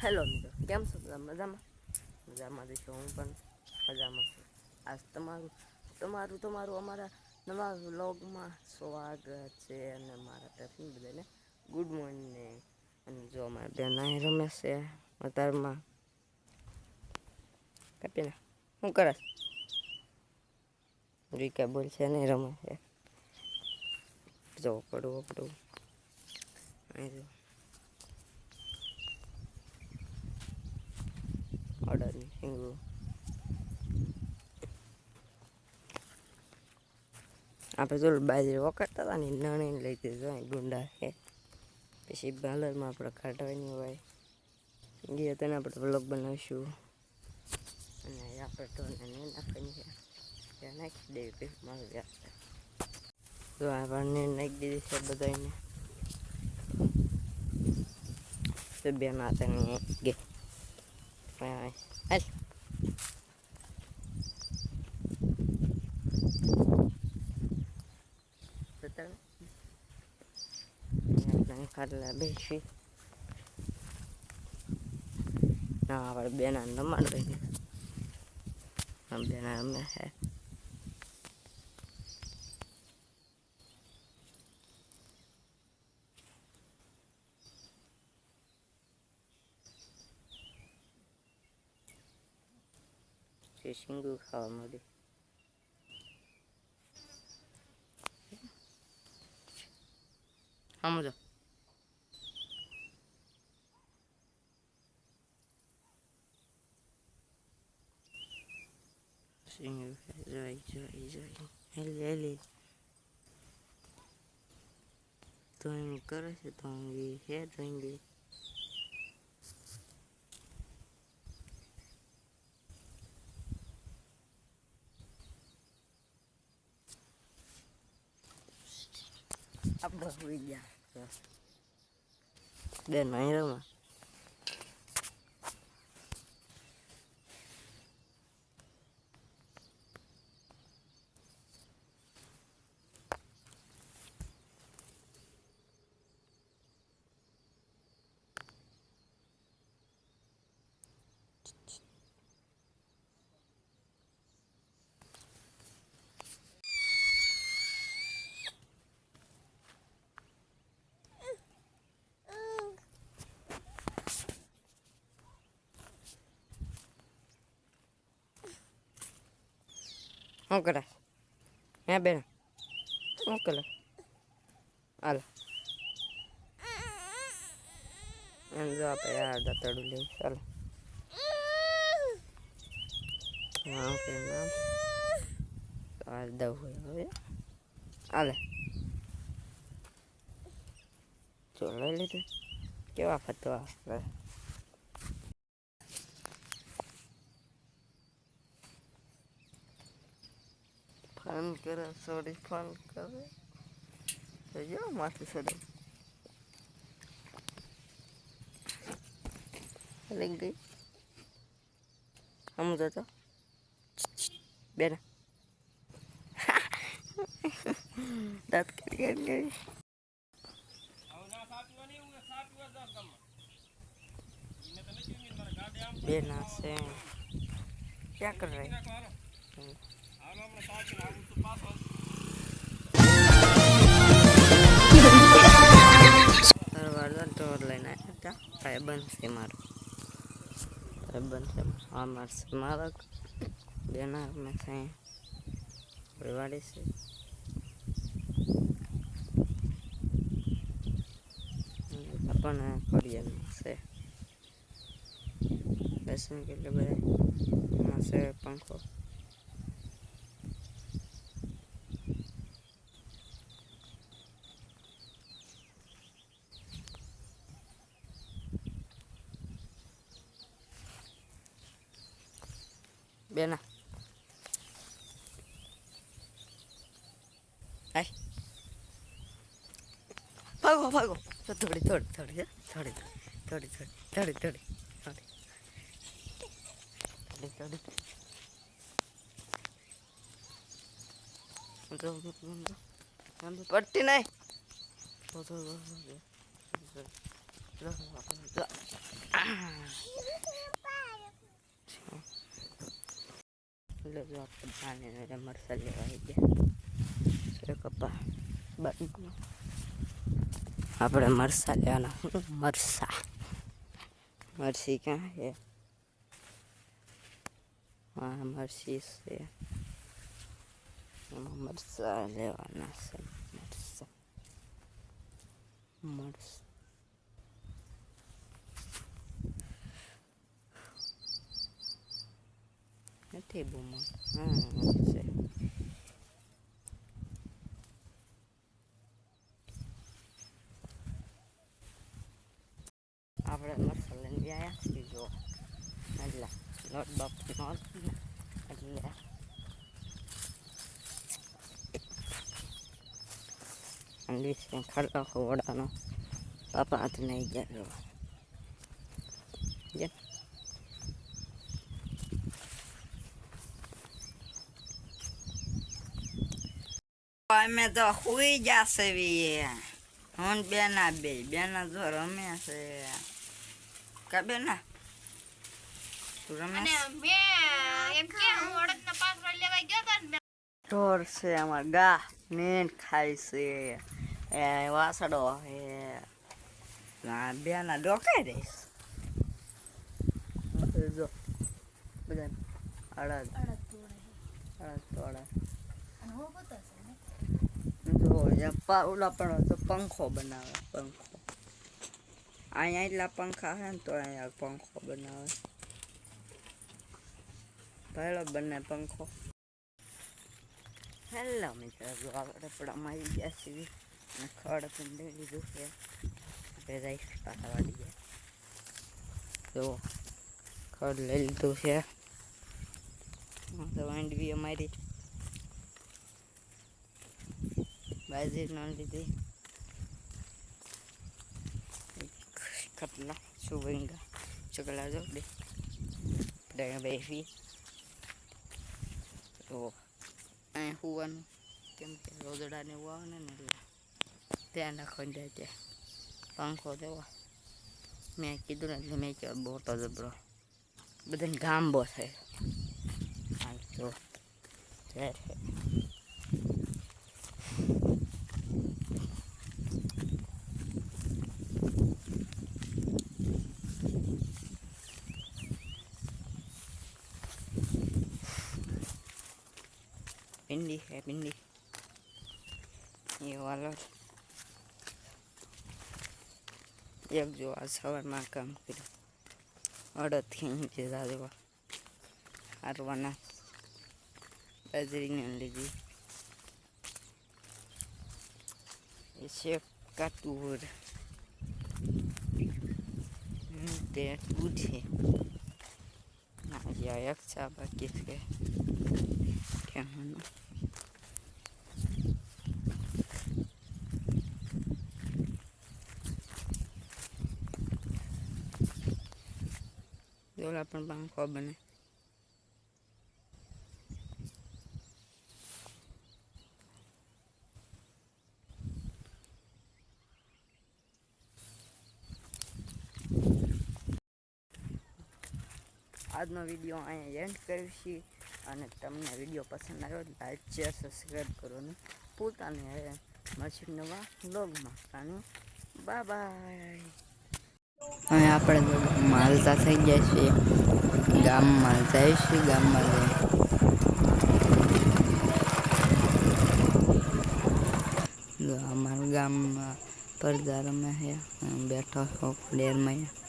Hello મિત્રો કેમ છો બધા મજામાં મજામાં દેશો હું પણ મજામાં છું આજ તમારું તમારું તમારું અમારા નવા વ્લોગમાં સ્વાગત છે અને મારા તરફથી બધાને ગુડ મોર્નિંગ અને જો અમારા બેન અહીં રમે છે અત્યારમાં કાપીને શું કરે રીકા બોલ છે નહીં રમે છે જો પડવું પડવું અહીં જો ઓર્ડરની સિંગુ આપણે જો બાજરી વખતતા હતા ને નણીને લઈ દીધો ગુંડા છે પછી બાલરમાં આપણે કાઢવાની હોય ગયા તેને આપણે બ્લોગ બનાવીશું અને આપણે તો નહીં નાખવાની છે નાખી દેવી પછી મારું વ્યાજ તો આપણને નાખી દીધી છે બધાને તો બે નાતાની ગે હાલ ખાટલા બેસી ના આપણે બેના રમાડ બેના રમે છે જે શીંગું ખાવા મળ્યું સમજો શીંગું જોઈ જોઈ જોઈ હેલી હેલી તો એમ કરે છે તો હું એ હે જોઈ આપણે હોઈ ગયા બેન અહીં રમા શું કરે હે બેન શું કરે હાલ એમ જો આપણે આ દતડું લઈ ચાલો હા કે નામ આ દવ હોય હવે હાલે લઈ લીધું કેવા ફતવા ફોન કરે સોરી ફોન કરે. તો જો, માથું સડે. લઈ ગઈ. સમજો તો બેન દાંત કરી કરી કરી બેન હશે ક્યાં કર રહી? ટોર લઈને મારું. ભાઈ બનશે આ મારશે મારા બેના મેં સાંઈ વાડી છે. આપણને કરીએ છે. બેસન કેટલે બધા છે પંખો. બેના આય ભાગો ભાગો થોડી થોડી થોડી થોડી થોડી થોડી થોડી થોડી થોડી થોડી થોડી પડતી નહીં જો, એટલે જો આપણે પાણી મરસા લેવા આવી ગયા. સો કપા બંધ આપણે મરસા લેવાના મરસા મરસી ક્યાં છે? હા મરસી છે. મરસા લેવાના છે મરસા મરસા નથી બહુ મોટું હા છે. આપણે મરસા લઈને વ્યાયા છીએ જો એટલે નોટ બાપ નોટ એટલે છે ખડકા ખવડાનો પાપા હાથ નહીં ગયા જો જે અમે તો સુઈ જશે હું બેના બે. બેના જો રમે છે. કા બેના? તું રમે અને મેં એમ કે હું અડદના પાક લેવા ગયો તો ને ઢોર છે અમાર ગા. મેન ખાય છે. એ વાસડો હે ના બેના ડોકાઈ દઈશ જો બધા અડદ. અડદ તોડે અડદ તોડે. જો ઓલા પણ તો પંખો બનાવે, પંખો. અહીંયા એટલા પંખા હે ને તો અહીંયા પંખો બનાવે. પહેલો બને પંખો. હેલો મિત્રો, જો આપણે પણ અમારી ગયા છીએ. અને ખડ લઈ લીધું છે. આપણે રાઈસ પાકા વાળી ગયા. જો, ખડ લઈ લીધું છે. તો વાંડવી અમારી. બાજી ન લીધી. ખતના સુવિંગા ચકલા જો દે આપણે બેસી. તો અહીં હોવાનું. કેમ કે રોદડાને એવું આવે ને ત્યાં નાખવાની જાય ત્યાં. પંખો દેવો મેં કીધું ને એટલે મેં કહેવાય તો જબરો. બધાને ગામ બહુ થાય. હાલ જો છે ભીંડી એ વાલો એક જો આ સવારમાં કામ કર્યું અડદથી નીચે દેવા હારવાના બાજરીને લીધી એ છે કાતુર તે દૂધ છે ના એક ચા બાકી છે કહેવાનું જોલા પણ પાંખો બને. આજનો વીડિયો અહીંયા એન્ડ કરીશી અને તમને વીડિયો પસંદ આવ્યો લાઈક શેર સબસ્ક્રાઈબ કરવાનું પોતાને મળશું નવા બ્લોગમાં બાય બાય હવે આપણે માલતા થઈ ગયા છીએ. ગામમાં જાય છે ગામમાં જઈ અમારા ગામમાં પડદા રમ્યા છે. બેઠો છો, પ્લેયરમાં.